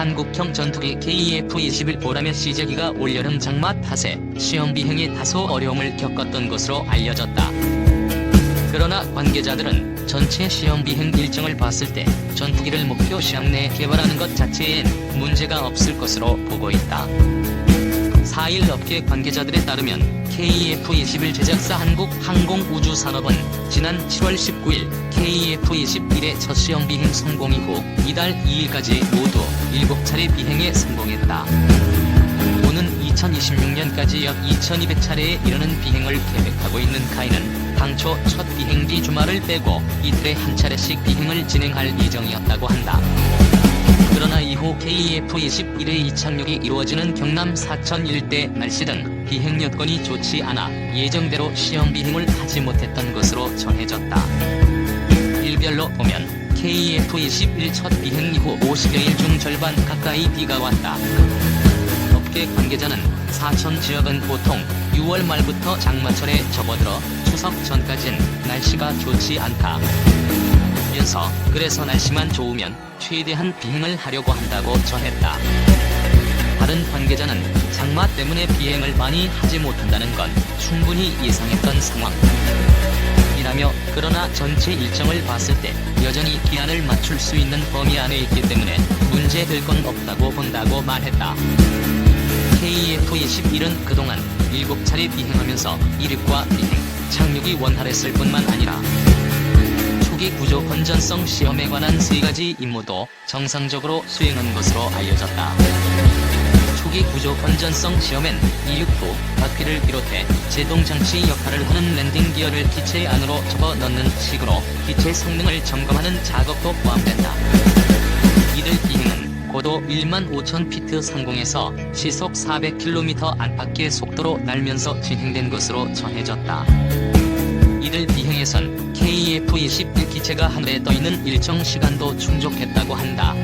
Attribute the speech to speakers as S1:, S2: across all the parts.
S1: 한국형 전투기 KF-21 보라매 시제기가 올여름 장마 탓에 시험 비행에 다소 어려움을 겪었던 것으로 알려졌다. 그러나 관계자들은 전체 시험 비행 일정을 봤을 때 전투기를 목표 시항 내에 개발하는 것 자체엔 문제가 없을 것으로 보고 있다. 4일 업계 관계자들에 따르면 KF-21 제작사 한국항공우주산업은 지난 7월 19일 KF-21의 첫 시험 비행 성공 이후 이달 2일까지 모두 7차례 비행에 성공했다. 오는 2026년까지 약 2200차례에 이르는 비행을 계획하고 있는 카이는 당초 첫 비행기 주말을 빼고 이틀에 한 차례씩 비행을 진행할 예정이었다고 한다. 그러나 이후 KF-21의 이착륙이 이루어지는 경남 사천 일대 날씨 등 비행 여건이 좋지 않아 예정대로 시험 비행을 하지 못했던 것으로 전해졌다. 일별로 보면 KF-21 첫 비행 이후 50여일 중 절반 가까이 비가 왔다. 업계 관계자는 사천 지역은 보통 6월 말부터 장마철에 접어들어 추석 전까진 날씨가 좋지 않다. 면서 그래서 날씨만 좋으면 최대한 비행을 하려고 한다고 전했다. 다른 관계자는 장마 때문에 비행을 많이 하지 못한다는 건 충분히 예상했던 상황. 이라며 그러나 전체 일정을 봤을 때 여전히 기한을 맞출 수 있는 범위 안에 있기 때문에 문제될 건 없다고 본다고 말했다. KF-21은 그동안 7차례 비행하면서 이륙과 비행, 착륙이 원활했을 뿐만 아니라 초기 구조 건전성 시험에 관한 세 가지 임무도 정상적으로 수행한 것으로 알려졌다. 초기 구조 건전성 시험엔 이륙 후 바퀴를 비롯해 제동 장치 역할을 하는 랜딩 기어를 기체 안으로 접어 넣는 식으로 기체 성능을 점검하는 작업도 포함된다. 이들 비행은 고도 1만 5천 피트 상공에서 시속 400km 안팎의 속도로 날면서 진행된 것으로 전해졌다. 이들 비행에선 KF-21 기체가 하늘에 떠있는 일정 시간도 충족했다고 한다.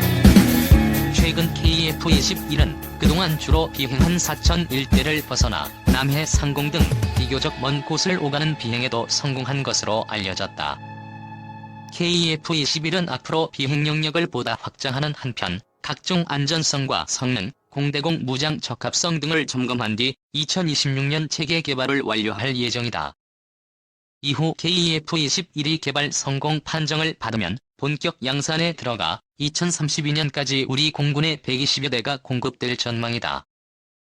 S1: 최근 KF-21은 그동안 주로 비행한 사천 일대를 벗어나 남해 상공 등 비교적 먼 곳을 오가는 비행에도 성공한 것으로 알려졌다. KF-21은 앞으로 비행 영역을 보다 확장하는 한편 각종 안전성과 성능, 공대공 무장 적합성 등을 점검한 뒤 2026년 체계 개발을 완료할 예정이다. 이후 KF-21이 개발 성공 판정을 받으면 본격 양산에 들어가 2032년까지 우리 공군에 120여 대가 공급될 전망이다.